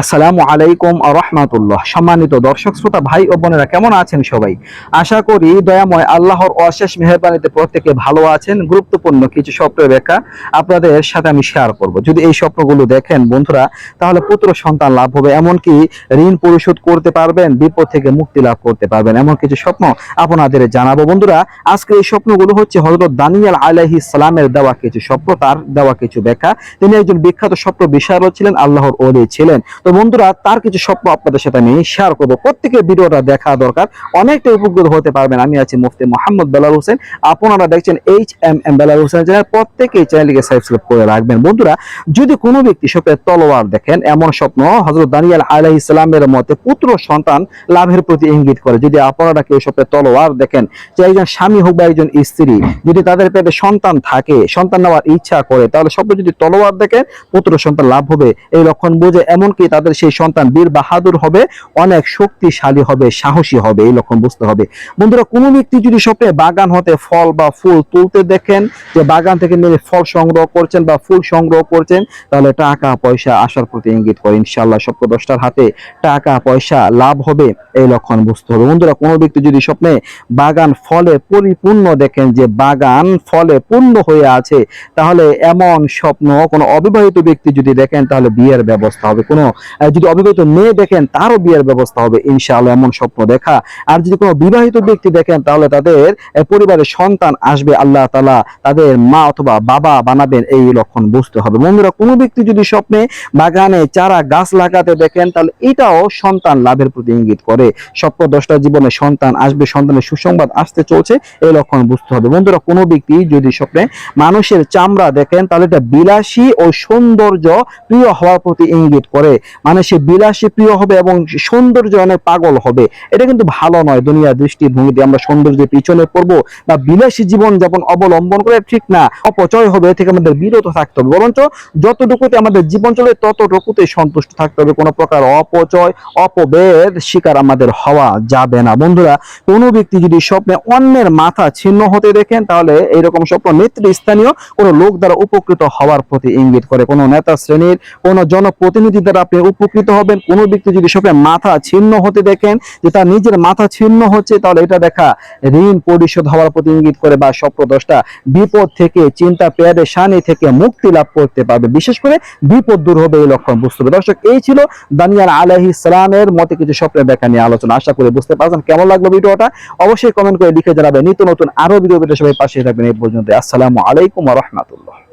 আসসালামু আলাইকুম রহমাতুল্লাহ। সম্মানিত দর্শক, শ্রোতা, ভাই ও বোনেরা, কেমন আছেন সবাই? আশা করি দয়াময় আল্লাহর অশেষ মেহরবানিতে প্রত্যেকে ভালো আছেন। গুরুত্বপূর্ণ কিছু স্বপ্ন ব্যাখ্যা আপনাদের সাথে আমি শেয়ার করব। যদি এই স্বপ্নগুলো দেখেন বন্ধুরা, তাহলে পুত্র সন্তান লাভ হবে। এমনকি ঋণ পরিশোধ করতে পারবেন, বিপদ থেকে মুক্তি লাভ করতে পারবেন। এমন কিছু স্বপ্ন আপনাদের জানাব। বন্ধুরা, আজকে এই স্বপ্নগুলো হচ্ছে হজরত দানিয়াল আলাইহি সালামের দেওয়া কিছু স্বপ্ন, তার দেওয়া কিছু ব্যাখ্যা। তিনি একজন বিখ্যাত স্বপ্ন বিশারদ ছিলেন, আল্লাহর ওলি ছিলেন। তো বন্ধুরা, তার কিছু স্বপ্ন আপনাদের সাথে আমি শেয়ার করব। প্রত্যেকের ভিডিওটা দেখা দরকার। অনেকটা উপকৃত হতে পারবেন। আমি আছি মুফতি মোহাম্মদ বেলাল হোসেন। আপনারা দেখছেন H M M Belal Hossain channel প্রত্যেকেই চ্যানেলটিকে সাবস্ক্রাইব করে রাখবেন। বন্ধুরা, যদি কোনো ব্যক্তি স্বপ্নের তলোয়ার দেখেন, এমন স্বপ্ন হজরত দানিয়াল আলাহ ইসলামের মতে পুত্র সন্তান লাভের প্রতি ইঙ্গিত করে। যদি আপনারা কেউ স্বপ্নের তলোয়ার দেখেন, যে একজন স্বামী হোক বা একজন স্ত্রী, যদি তাদের পেটে সন্তান থাকে, সন্তান নেওয়ার ইচ্ছা করে, তাহলে স্বপ্ন যদি তলোয়ার দেখেন, পুত্র সন্তান লাভ হবে। এই লক্ষণ বুঝে এমনকি তাদের সেই সন্তান বীর বাহাদুর হবে, অনেক শক্তিশালী হবে, সাহসী হবে, এই লক্ষণ বুঝতে হবে। বন্ধুরা, কোনো ব্যক্তি যদি স্বপ্নে বাগান হতে ফল বা ফুল তুলতে দেখেন, যে বাগান থেকে মেরে ফল সংগ্রহ করছেন বা ফুল সংগ্রহ করছেন, তাহলে টাকা, পয়সা আসার প্রতি ইঙ্গিত করে। ইনশাল্লাহ স্বপ্ন দশটার হাতে টাকা, পয়সা লাভ হবে, এই লক্ষণ বুঝতে হবে। বন্ধুরা, কোনো ব্যক্তি যদি স্বপ্নে বাগান ফলে পরিপূর্ণ দেখেন যে বাগান ফলে পূর্ণ হয়ে আছে, তাহলে এমন স্বপ্ন কোনো অবিবাহিত ব্যক্তি যদি দেখেন, তাহলে বিয়ের ব্যবস্থা হবে। কোনো যদি অবিবাহিত মেয়ে দেখেন, তারও বিয়ের ব্যবস্থা হবে, ইনশাআল্লাহ, এমন স্বপ্ন দেখা। আর যদি কোনো বিবাহিত ব্যক্তি দেখেন, তাহলে তাদের পরিবারের সন্তান আসবে, আল্লাহ তালা তাদের মা অথবা বাবা বানাবেন, এই লক্ষণ বুঝতে হবে। বন্ধুরা, কোনো ব্যক্তি যদি স্বপ্নে বাগানে চারা গাছ লাগাতে দেখেন, তাহলে এটাও সন্তান লাভের প্রতি ইঙ্গিত করে। স্বপ্ন দশটা জীবনে সন্তান আসবে, সন্তানের সুসংবাদ আসতে চলছে, এই লক্ষণ বুঝতে হবে। বন্ধুরা, কোনো ব্যক্তি যদি স্বপ্নে মানুষের চামড়া দেখেন, তাহলে এটা বিলাসী ও সৌন্দর্য প্রিয় হওয়ার প্রতি ইঙ্গিত করে। মানে সে বিলাসী প্রিয় হবে এবং সৌন্দর্য অনেক পাগল হবে। এটা কিন্তু ভালো নয় দুনিয়া দৃষ্টিভঙ্গিতে। আমরা সৌন্দর্যের পিছনে পড়ব বা বিলাসী জীবন যাপন অবলম্বন করে ঠিক না, অপচয় হবে, এ থেকে আমাদের বিরত থাকতে হবে। বরঞ্চ যতটুকুতে আমাদের জীবন চলে ততটুকুতে সন্তুষ্ট থাকতে হবে। কোনো প্রকার অপচয় অপবেদ শিকার আমাদের হওয়া যাবে না। বন্ধুরা, কোনো ব্যক্তি যদি স্বপ্নে অন্যের মাথা ছিন্ন হতে দেখেন, তাহলে এইরকম স্বপ্ন নেতৃস্থানীয় কোনো লোক দ্বারা উপকৃত হওয়ার প্রতি ইঙ্গিত করে। কোনো নেতা শ্রেণির, কোনো জনপ্রতিনিধি দ্বারা আপনি উপকৃত হবেন কোনো ব্যক্তি যদি স্বপ্নে মাথা ছিন্ন হতে দেখেন, যে তার নিজের মাথা ছিন্ন হচ্ছে, তাহলে এটা দেখা ঋণ পরিশোধ হওয়ার প্রতি ইঙ্গিত করে বা স্বপ্ন দশটা বিপদ থেকে চিন্তা পেয়ারে শানি থেকে মুক্তি লাভ করতে পারবে। বিশেষ করে বিপদ দূর হবে এই লক্ষণ বুঝতে হবে। দর্শক, এই ছিল দানিয়াল আলাহি ইসলামের মতে কিছু স্বপ্নের ব্যাখ্যা নিয়ে আলোচনা। আশা করে বুঝতে পারছেন কেমন লাগল ভিডিওটা। অবশ্যই কমেন্ট করে লিখে জানাবেন। নিত্য নতুন আরও ভিডিও পেতে সবাই পাশে থাকবেন। এই পর্যন্ত আসসালামু আলাইকুম রহমতুল্লাহ।